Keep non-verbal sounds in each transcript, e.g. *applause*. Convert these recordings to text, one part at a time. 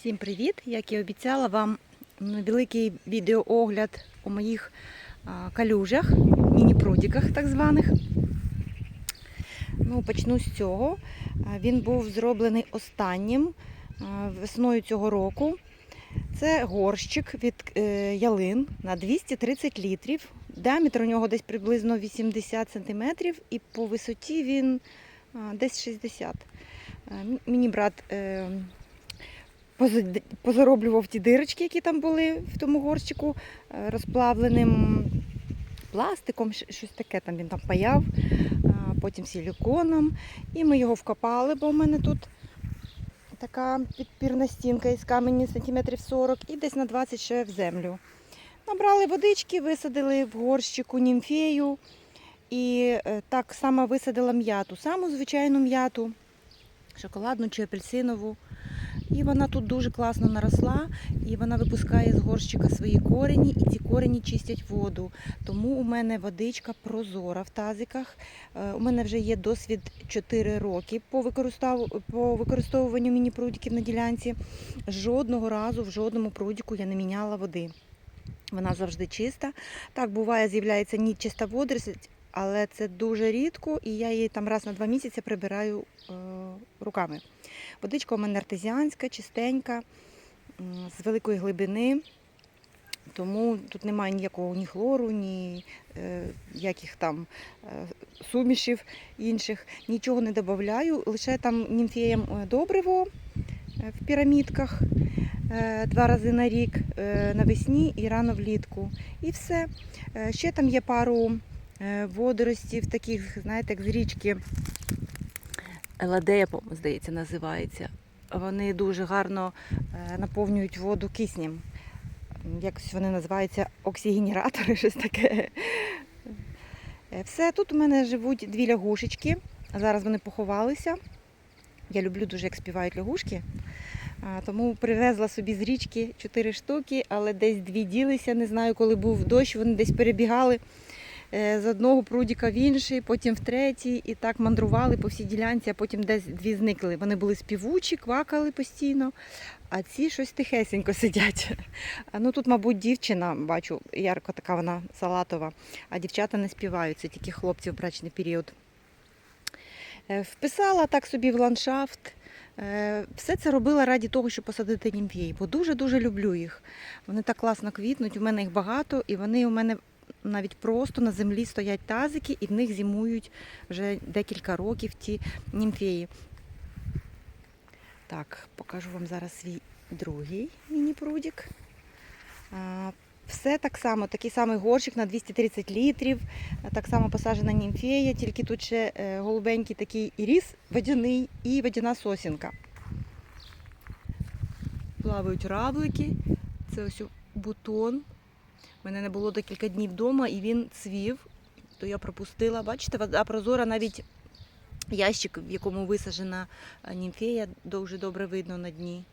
Всім привіт! Як і обіцяла вам великий відеоогляд у моїх калюжах, міні-прудіках так званих. Ну, почну з цього. Він був зроблений останнім весною цього року. Це горщик від е, ялин на 230 літрів. Діаметр у нього десь приблизно 80 см і по висоті він десь 60 Е, Мені брат е, позароблював ті дирочки, які там були в тому горщику, е, розплавленим пластиком, щось таке там він там паяв, потім силіконом. І ми його вкопали, бо в мене тут така підпірна стінка із камені сантиметрів 40 і десь на 20 ще в землю. Набрали водички, висадили в горщику німфею і е, так само висадила м'яту, саму звичайну м'яту, шоколадну чи апельсинову. І вона тут дуже класно наросла, і вона випускає з горщика свої корені, і ці корені чистять воду. Тому у мене водичка прозора в тазиках. Е, У мене вже є досвід 4 роки по, використовуванню міні-прудиків на ділянці. Жодного разу в жодному прудику я не міняла води. Вона завжди чиста. Так, буває, з'являється нічиста водорість, але це дуже рідко, і я її там раз на два місяці прибираю е, руками. Водичка у мене артезіанська, чистенька, з великої глибини. Тому тут немає ніякого ні хлору, ні е, яких там е, сумішів інших. Нічого не додаю, лише там німфеєм е, добриво в пірамідках два рази на рік навесні і рано влітку. І все. Ще там є пару водоростів, таких, знаєте, як з річки Еладея, по- здається, називається. Вони дуже гарно е, наповнюють воду киснем. Якось вони називаються оксигенератори, *laughs* щось таке. Е, Все, тут у мене живуть дві лягушечки. Зараз вони поховалися. Я люблю дуже, як співають лягушки. Тому привезла собі з річки чотири штуки, але десь дві ділися. Не знаю, коли був дощ, вони десь перебігали з одного прудіка в інший, потім в третій, і так мандрували по всій ділянці, а потім десь дві зникли. Вони були співучі, квакали постійно, а ці щось тихесенько *laughs* сидять. Ну тут, мабуть, дівчина, бачу, ярко така вона салатова, а дівчата не співають, це тільки хлопці в брачний період. Е, Вписала так собі в ландшафт. Е, Все це робила раді того, щоб посадити німфії, бо дуже-дуже люблю їх. Вони так класно квітнуть, у мене їх багато, і вони у мене навіть просто на землі стоять тазики, і в них зимують вже декілька років ті німфеї. Так, покажу вам зараз свій другий міні-прудік. Все так само, такий самий горщик на 230 літрів, так само посаджена німфея, тільки тут ще е, голубенький такий іріс водяний і водяна сосінка. Плавають равлики, це ось бутон. Мене не було декілька днів вдома і він цвів, то я пропустила. Бачите, вода прозора, навіть ящик, в якому висаджена е, німфея, дуже добре видно на дні.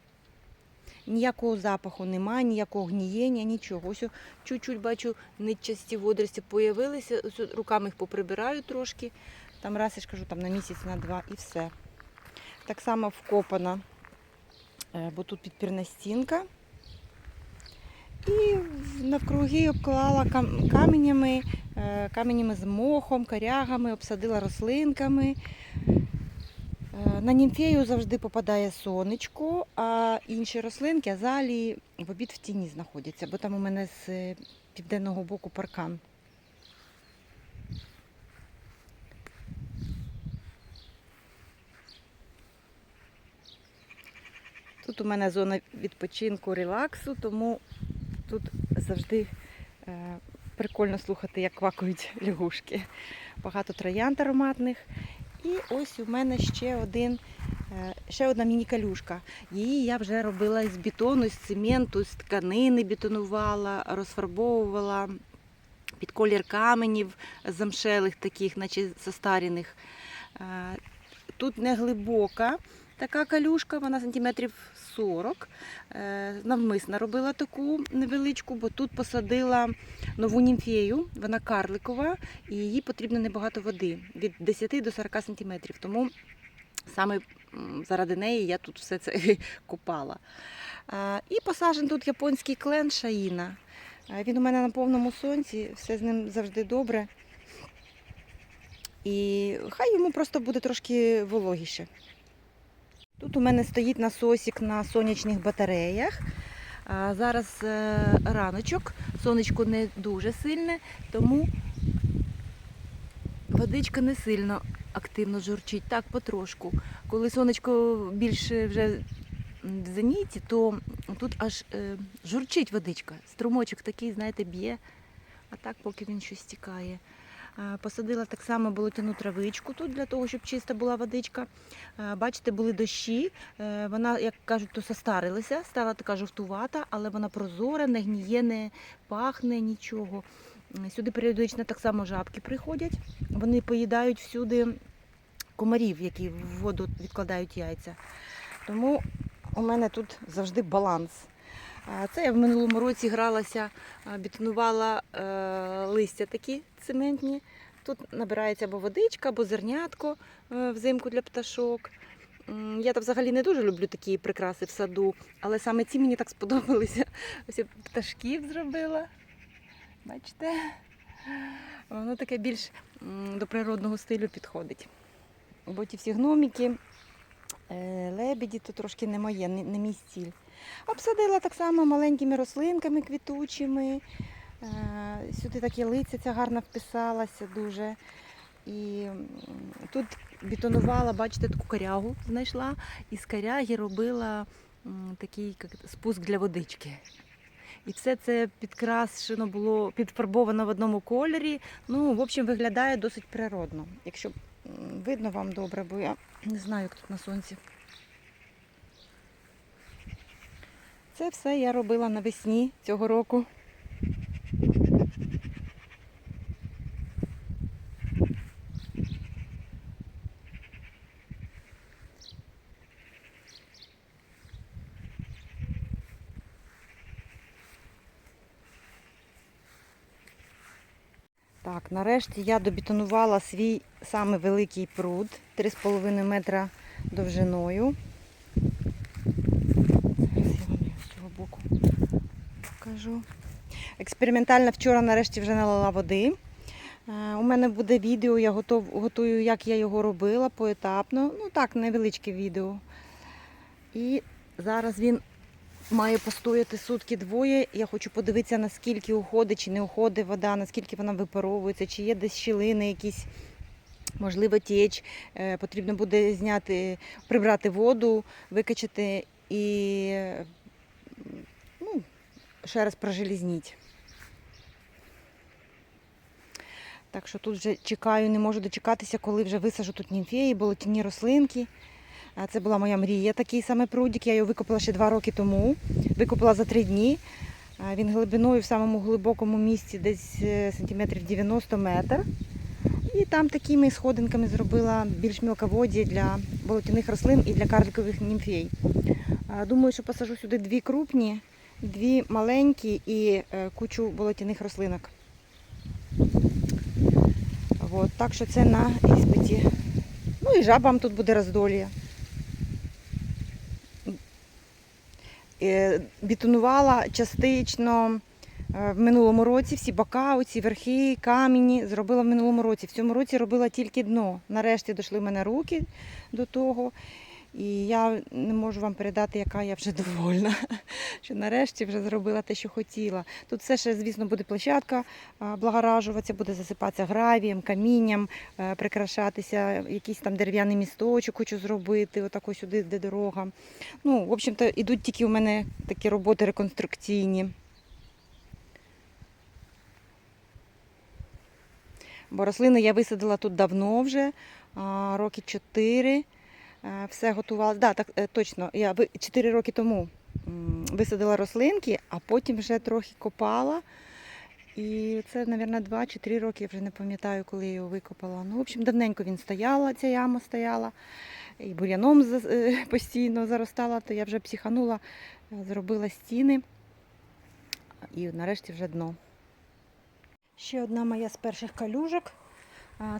Ніякого запаху немає, ніякого гнієння, нічого. Ось чуть-чуть бачу, нечасті водорості появилися. Ось руками їх поприбираю трошки. Там раз я ж кажу, там на місяць, на два і все. Так само вкопана, е, бо тут підпірна стінка. І навкруги обклала каменями, е, каменями з мохом, корягами, обсадила рослинками. Е, На німфею завжди попадає сонечко, а інші рослинки, азалії, в обід в тіні знаходяться, бо там у мене з е, південного боку паркан. Тут у мене зона відпочинку, релаксу, тому тут завжди е, прикольно слухати, як квакають *laughs* лягушки. Багато троянд ароматних. І ось у мене ще один, е, ще одна міні-калюшка. Її я вже робила з бетону, з цементу, з тканини бетонувала, розфарбовувала під колір каменів замшелих, таких, наче застаріних. Е, Тут не глибока така калюшка, вона сантиметрів 40. Е, Навмисно робила таку невеличку, бо тут посадила нову німфею, вона карликова, і їй потрібно небагато води від 10 до 40 сантиметрів. Тому саме заради неї я тут все це *laughs* копала. І посаджений тут японський клен Шаїна. Він у мене на повному сонці, все з ним завжди добре. І хай йому просто буде трошки вологіше. Тут у мене стоїть насосик на сонячних батареях. Зараз е, раночок, сонечко не дуже сильне, тому водичка не сильно активно журчить, так потрошку. Коли сонечко більше вже в зеніті, то тут аж е, журчить водичка. Струмочок такий, знаєте, б'є, а так поки він щось стікає. А, Посадила так само болотяну травичку тут для того, щоб чиста була водичка. Бачите, були дощі. Е, Вона, як кажуть, то состарилася, стала така жовтувата, але вона прозора, не гніє, не пахне нічого. Сюди періодично так само жабки приходять. Вони поїдають всюди комарів, які в воду відкладають яйця. Тому у мене тут завжди баланс. Це я в минулому році гралася, а, бетонувала е, листя такі цементні. Тут набирається або водичка, або зернятко е, взимку для пташок. Я там взагалі не дуже люблю такі прикраси в саду, але саме ці мені так сподобалися. *laughs* Ось я пташків зробила. Бачите? Воно таке більш до природного стилю підходить. Бо ті всі гноміки, е, лебеді, то трошки не моє, не мій стіль. Обсадила так само маленькими рослинками квітучими. Е, Сюди таке лиця ця гарно вписалася дуже. І тут бетонувала, бачите, таку корягу знайшла, і з коряги робила такий як спуск для водички. І все це підкрашено було, підфарбовано в одному кольорі. Ну, в общем, виглядає досить природно. Якщо видно вам добре, бо я не знаю, як тут на сонці. Це все я робила навесні цього року. Так, нарешті я добетонувала свій самий великий пруд 3,5 метра довжиною. Зараз я вам його з цього боку покажу. Експериментально вчора нарешті вже налила води. Е, У мене буде відео, я готов, готую, як я його робила поетапно. Ну так, невеличке відео. І зараз він має постояти сутки двоє. Я хочу подивитися, наскільки уходить чи не уходить вода, наскільки вона випаровується, чи є десь щілини якісь. Можливо, тіч, Е, потрібно буде зняти, прибрати воду, викачати і ще раз прожелізніть. Так що тут вже чекаю, не можу дочекатися, коли вже висажу тут німфеї, болотяні рослинки. Це була моя мрія, такий саме прудик. Я його викопала ще два роки тому. Викопала за три дні. Він глибиною в самому глибокому місці, десь е, сантиметрів 90 метр. І там такими сходинками зробила більш мілководді для болотяних рослин і для карликових німфей. Думаю, що посажу сюди дві крупні, дві маленькі і е, кучу болотяних рослинок. От, так що це на іспиті. Ну і жабам тут буде роздолія. Е, Бетонувала частично е, в минулому році всі бока, оці верхи, камені зробила в минулому році. В цьому році робила тільки дно. Нарешті дійшли мене руки до того. І я не можу вам передати, яка я вже *laughs* довольна, що нарешті вже зробила те, що хотіла. Тут все ще, звісно, буде площадка благоражуватися, буде засипатися гравієм, камінням, е, прикрашатися, якийсь там дерев'яний місточок хочу зробити, отако сюди, де дорога. Ну, в общем-то, ідуть тільки у мене такі роботи реконструкційні. Бо рослини я висадила тут давно вже, роки 4. Е, Все готувала. Да, так, е, точно, я 4 роки тому висадила рослинки, а потім вже трохи копала. І це, мабуть, 2 чи 3 роки, я вже не пам'ятаю, коли я його викопала. Ну, в общем, давненько він стояла, ця яма стояла. І бур'яном е, *laughs* постійно заростала, то я вже психанула, зробила стіни. І нарешті вже дно. Ще одна моя з перших калюжок.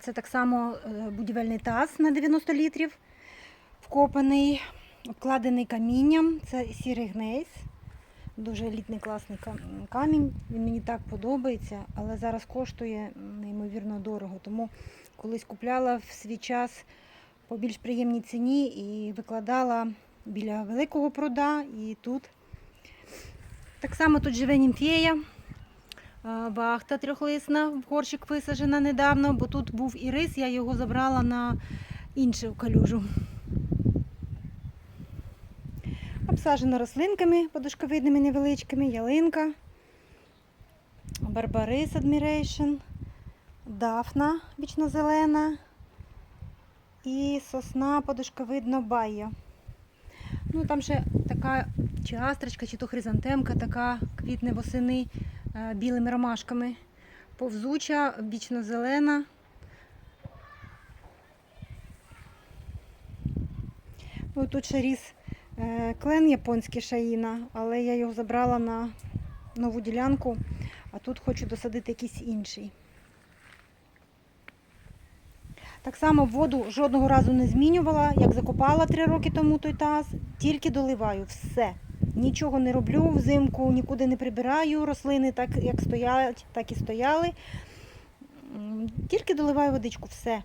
Це так само будівельний таз на 90 літрів вкопаний. обкладений камінням. Це сірий гнейс. Дуже елітний класний камінь. Він мені так подобається, але зараз коштує неймовірно дорого. Тому колись купляла в свій час по більш приємній ціні і викладала біля великого пруда і тут. Так само тут живе німфея. Вахта трьохлисна, в горщик висаджена недавно, бо тут був і рис, я його забрала на іншу калюжу. Обсаджено рослинками подушковидними невеличкими, ялинка, барбарис Admiration, дафна вічно-зелена і сосна подушковидно байо. Ну, там ще така чи астрочка, чи то хризантемка, така квітне восени е, білими ромашками. Повзуча, вічно-зелена. Ну, тут ще ріс клен японський шаїна, але я його забрала на нову ділянку, а тут хочу досадити якийсь інший. Так само воду жодного разу не змінювала, як закопала три роки тому той таз, тільки доливаю все. Нічого не роблю взимку, нікуди не прибираю рослини, так як стоять, так і стояли. Тільки доливаю водичку, все.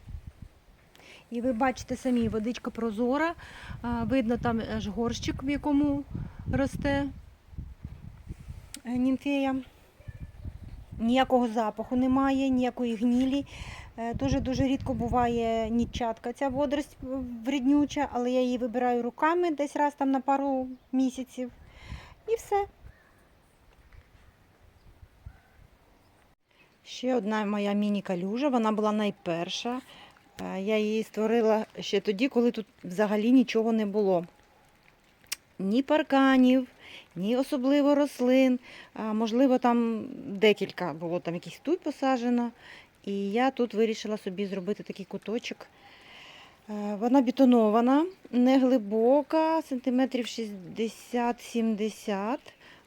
І ви бачите самі, водичка прозора, видно там аж горщик, в якому росте е, німфея. Ніякого запаху немає, ніякої гнілі. Е, Дуже-дуже рідко буває нітчатка ця водорость е, вреднюча, але я її вибираю руками десь раз там на пару місяців. І все. Ще одна моя міні-калюжа, вона була найперша. Я її створила ще тоді, коли тут взагалі нічого не було. Ні парканів, ні особливо рослин. Можливо, там декілька було, там якийсь тут посаджено. І я тут вирішила собі зробити такий куточок. Вона бетонована, не глибока, сантиметрів 60-70.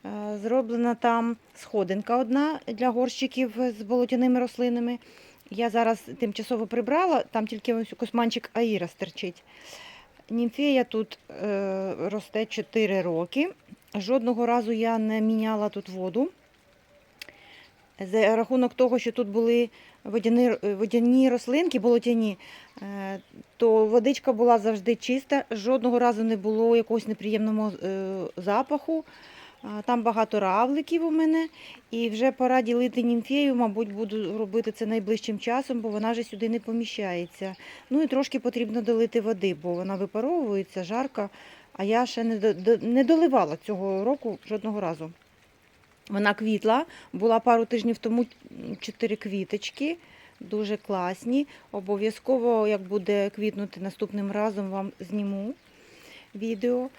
Е, Зроблена там сходинка одна для горщиків з болотяними рослинами. Я зараз тимчасово прибрала, там тільки ось косманчик Аїра стерчить. Німфея тут е, росте 4 роки. Жодного разу я не міняла тут воду. За рахунок того, що тут були водяні, водяні рослинки, болотяні, е, то водичка була завжди чиста, жодного разу не було якогось неприємного е, запаху. Там багато равликів у мене, і вже пора ділити німфею, мабуть, буду робити це найближчим часом, бо вона вже сюди не поміщається. Ну і трошки потрібно долити води, бо вона випаровується, жарка, а я ще не, до- до- не доливала цього року жодного разу. Вона квітла, була пару тижнів тому чотири квіточки, дуже класні. Обов'язково, як буде квітнути наступним разом, вам зніму відео.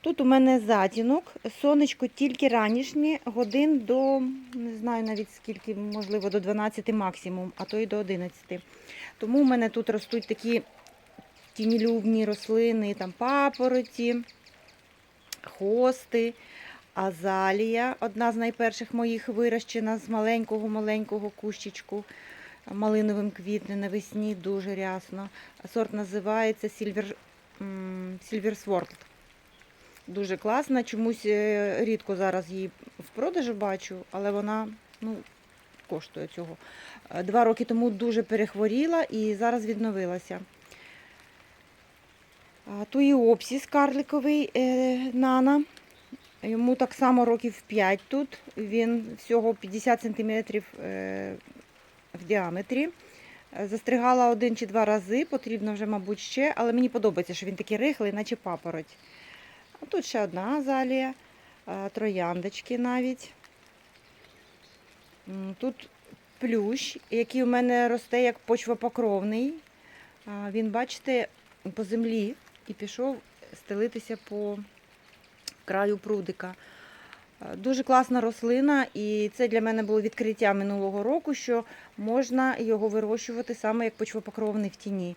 Тут у мене затінок, сонечко тільки ранішнє, годин до, не знаю навіть скільки, можливо, до 12 максимум, а то й до 11. Тому у мене тут ростуть такі тінілюбні рослини, там папороті, хости, азалія, одна з найперших моїх вирощена з маленького-маленького кущичку. Малиновим квітне навесні дуже рясно. Сорт називається Silver, Silver Sword. Дуже класна. Чомусь е, рідко зараз її в продажу бачу, але вона ну, коштує цього. Е, Два роки тому дуже перехворіла і зараз відновилася. Туїопсіс карликовий е, нана. Йому так само років 5 тут. Він всього 50 см в діаметрі. Застригала один чи два рази, потрібно вже, мабуть, ще, але мені подобається, що він такий рихлий, наче папороть. Тут ще одна азалія, трояндочки навіть. Тут плющ, який у мене росте як почвопокровний. Він, бачите, по землі і пішов стелитися по краю прудика. Дуже класна рослина, і це для мене було відкриття минулого року, що можна його вирощувати саме як почвопокровний в тіні.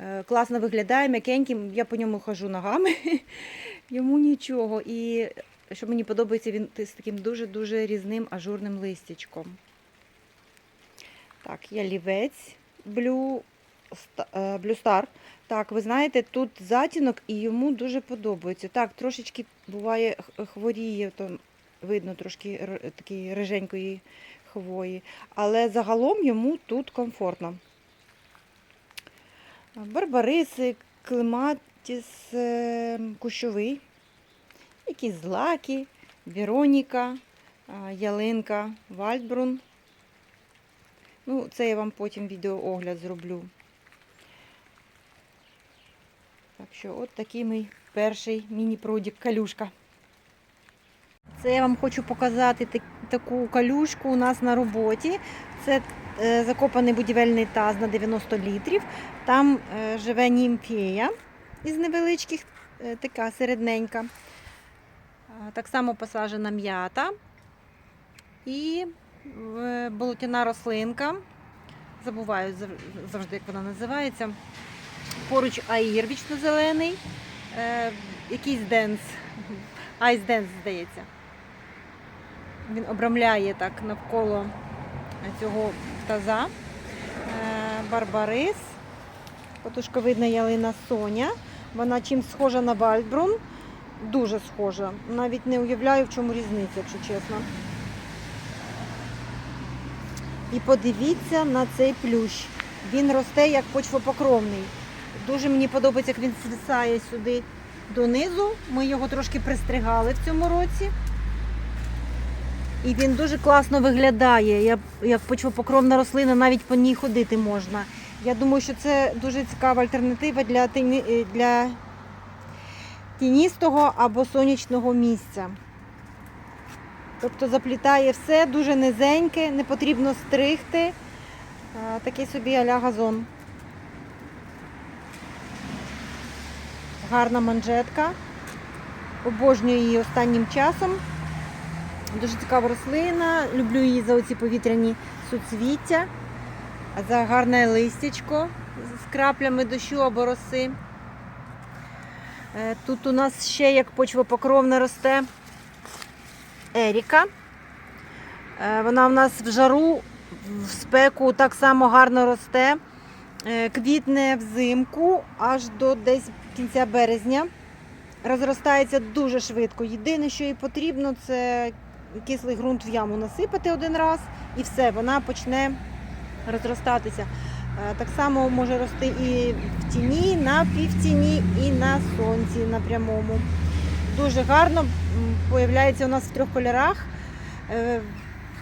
Е, Класно виглядає, м'якенький, я по ньому хожу ногами, *laughs* йому нічого. І що мені подобається, він з таким дуже-дуже різним ажурним листячком. Так, ялівець блю Ста- е, Так, ви знаєте, тут затінок і йому дуже подобається. Так, трошечки буває хворіє, то видно трошки такої риженької хвої. Але загалом йому тут комфортно. Барбариси, клематіс е, кущовий, якісь злаки, Вероніка, ялинка, Вальдбрун. Ну, це я вам потім відеоогляд зроблю. Так що, от такий мій перший міні-продік калюшка. Це я вам хочу показати так- таку калюшку у нас на роботі. Це е, закопаний будівельний таз на 90 літрів. Там е, живе німфея із невеличких, е, така середненька. Так само посаджена м'ята і е, болотяна рослинка. Забуваю завжди, як вона називається. Поруч аїр вічно-зелений, е, якийсь денс, *laughs* айс денс, здається. Він обрамляє так навколо цього таза. Барбарис, потушковидна ялина Соня. Вона чимсь схожа на Вальдбрун. Дуже схожа. Навіть не уявляю, в чому різниця, якщо чесно. І подивіться на цей плющ. Він росте як почвопокровний. Дуже мені подобається, як він свисає сюди донизу. Ми його трошки пристригали в цьому році. І він дуже класно виглядає, як почвопокровна рослина, навіть по ній ходити можна. Я думаю, що це дуже цікава альтернатива для, тіні- е, для тіністого або сонячного місця. Тобто заплітає все, дуже низеньке, не потрібно стригти. Такий собі аля газон. Гарна манжетка. Обожнюю її останнім часом. Дуже цікава рослина. Люблю її за оці повітряні суцвіття, за гарне листячко з краплями дощу або роси. Е, Тут у нас ще як почвопокровна росте Еріка. Е, Вона в нас в жару, в спеку так само гарно росте. Е, Квітне взимку аж до десь кінця березня. Розростається дуже швидко. Єдине, що їй потрібно, це кислий ґрунт в яму насипати один раз і все, вона почне розростатися. Е, Так само може рости і в тіні, на півтіні, і на сонці на прямому. Дуже гарно появляється у нас в трьох кольорах. Е,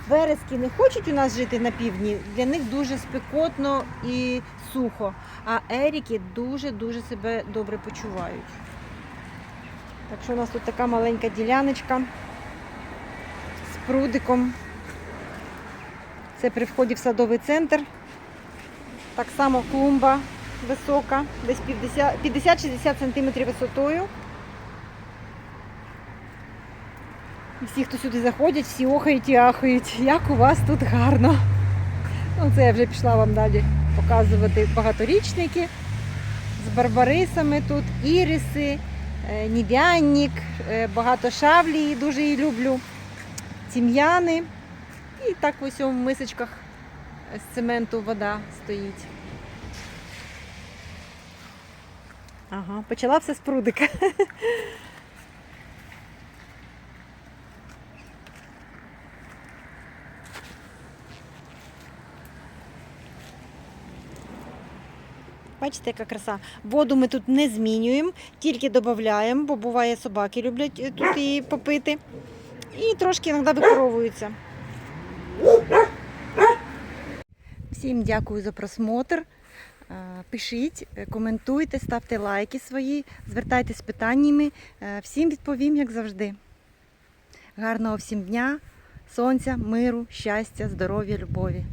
Верески не хочуть у нас жити на півдні, для них дуже спекотно і сухо. А еріки дуже-дуже себе добре почувають. Так що у нас тут така маленька діляночка з прудиком. Це при вході в садовий центр. Так само клумба висока, десь 50 50-60 см висотою. І всі, хто сюди заходять, всі охають і ахають, як у вас тут гарно. Ну, це я вже пішла вам далі показувати багаторічники з барбарисами тут, іриси, е, нів'янник, е, багато шавлії, дуже її люблю, тім'яни. І так в усьому мисочках з цементу вода стоїть. Ага, почала все з прудика. Бачите, яка краса. Воду ми тут не змінюємо, тільки додаємо, бо буває собаки люблять е, тут її попити. І трошки іноді викоровуються. Всім дякую за просмотр. Е, Пишіть, е, коментуйте, ставте лайки свої, звертайтесь з питаннями. Е, Всім відповім, як завжди. Гарного всім дня, сонця, миру, щастя, здоров'я, любові.